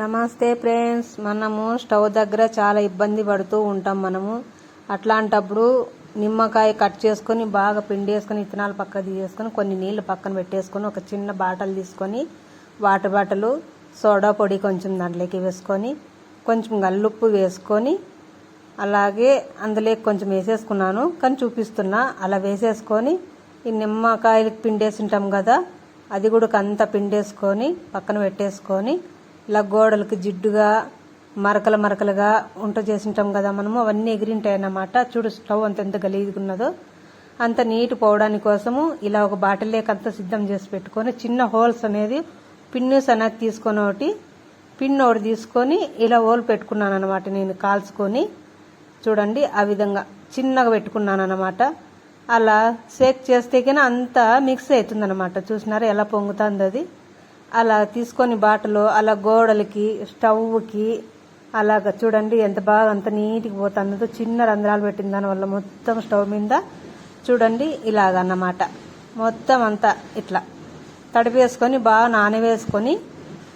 నమస్తే ఫ్రెండ్స్ మనము స్టవ్ దగ్గర చాలా ఇబ్బంది పడుతూ ఉంటాం మనము. అట్లాంటప్పుడు నిమ్మకాయ కట్ చేసుకొని బాగా పిండేసుకొని ఇత్తనాలు పక్క తీసేసుకొని కొన్ని నీళ్ళు పక్కన పెట్టేసుకొని ఒక చిన్న బాటల్ తీసుకొని వాటర్ బాటలు సోడా పొడి కొంచెం దాంట్లోకి వేసుకొని కొంచెం గల్లుప్పు వేసుకొని అలాగే అందులో కొంచెం వేసేసుకున్నాను. కానీ చూపిస్తున్నా అలా వేసేసుకొని ఈ నిమ్మకాయలు పిండేసి ఉంటాం కదా అది కూడా అంత పిండేసుకొని పక్కన పెట్టేసుకొని ఇలా గోడలకు జిడ్డుగా మరకలు మరకలుగా ఉంట చేసింటాం కదా మనము అవన్నీ ఎగిరింటాయి అన్నమాట చూడు స్టవ్ అంత ఎంత గలీదుకున్నదో ఉన్నదో అంత నీట్ పోవడానికి కోసము ఇలా ఒక బాటిల్ అంత సిద్ధం చేసి పెట్టుకొని చిన్న హోల్స్ అనేది పిన్నుస్ అనేది తీసుకొని ఒకటి పిన్ ఒకటి తీసుకొని ఇలా హోల్ పెట్టుకున్నాను అనమాట నేను కాల్చుకొని. చూడండి ఆ విధంగా చిన్నగా పెట్టుకున్నాను అనమాట అలా షేక్ చేస్తే కన్నా అంతా మిక్స్ అవుతుందన్నమాట. చూసినారా ఎలా పొంగుతుంది అది అలా తీసుకొని బాటలో అలా గోడలకి స్టవ్కి అలాగ చూడండి ఎంత బాగా అంత నీట్గా పోతుందో. చిన్న రంధ్రాలు పెట్టిన దానివల్ల మొత్తం స్టవ్ మీద చూడండి ఇలాగ అన్నమాట మొత్తం అంతా ఇట్లా తడిపేసుకొని బాగా నానవేసుకొని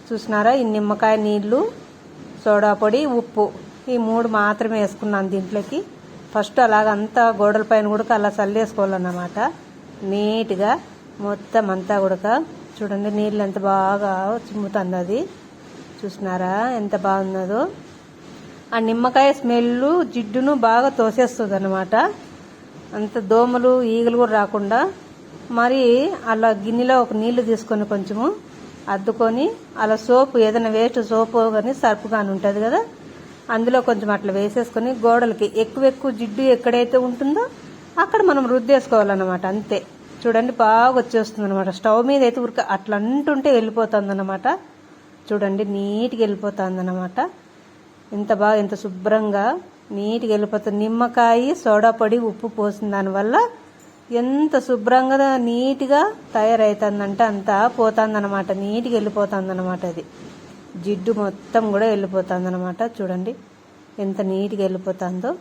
చూసినారా? ఈ నిమ్మకాయ నీళ్ళు సోడా పొడి ఉప్పు ఈ మూడు మాత్రమే వేసుకున్నాను దీంట్లోకి. ఫస్ట్ అలాగ అంతా గోడల పైన కూడా అలా చల్లేసుకోవాలన్నమాట. నీట్గా మొత్తం అంతా కూడా చూడండి నీళ్ళు ఎంత బాగా చిమ్ముతుంది అది చూసినారా? ఎంత బాగున్నదో. ఆ నిమ్మకాయ స్మెల్ జిడ్డును బాగా తోసేస్తుంది అనమాట అంత దోమలు ఈగలు కూడా రాకుండా. మరి అలా గిన్నెలో ఒక నీళ్ళు తీసుకొని కొంచెము అద్దుకొని అలా సోపు ఏదైనా వేస్ట్ సోపు కానీ సర్పు కానీ ఉంటుంది కదా అందులో కొంచెం అట్లా వేసేసుకొని గోడలకి ఎక్కువ ఎక్కువ జిడ్డు ఎక్కడైతే ఉంటుందో అక్కడ మనం రుద్దేసుకోవాలన్నమాట అంతే. చూడండి బాగా వచ్చేస్తుంది అనమాట స్టవ్ మీద అయితే ఉరిక అట్లా అంటుంటే వెళ్ళిపోతుంది అనమాట చూడండి నీట్గా వెళ్ళిపోతుంది అనమాట ఎంత బాగా ఎంత శుభ్రంగా నీట్గా వెళ్ళిపోతుంది. నిమ్మకాయ సోడా పొడి ఉప్పు పోసిన దానివల్ల ఎంత శుభ్రంగా నీట్గా తయారవుతుందంటే అంతా పోతుందన్నమాట. నీట్గా వెళ్ళిపోతుందన్నమాట అది. జిడ్డు మొత్తం కూడా వెళ్ళిపోతుందన్నమాట. చూడండి ఎంత నీట్గా వెళ్ళిపోతుందో.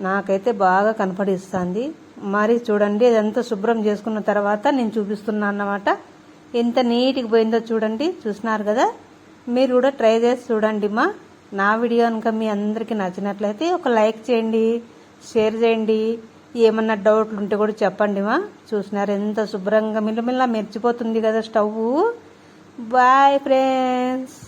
నాకైతే బాగా కనపడిస్తుంది. మరి చూడండి అదంతా శుభ్రం చేసుకున్న తర్వాత నేను చూపిస్తున్నాను అన్నమాట. ఎంత నీట్గా పోయిందో చూడండి చూసినారు కదా? మీరు కూడా ట్రై చేసి చూడండి మా. నా వీడియో కనుక మీ అందరికీ నచ్చినట్లయితే ఒక లైక్ చేయండి షేర్ చేయండి. ఏమన్నా డౌట్లు ఉంటే కూడా చెప్పండి మా. చూసినారు ఎంత శుభ్రంగా మిల్లమిల్ల మెరిచిపోతుంది కదా స్టవ్ బాయ్ ఫ్రెండ్స్.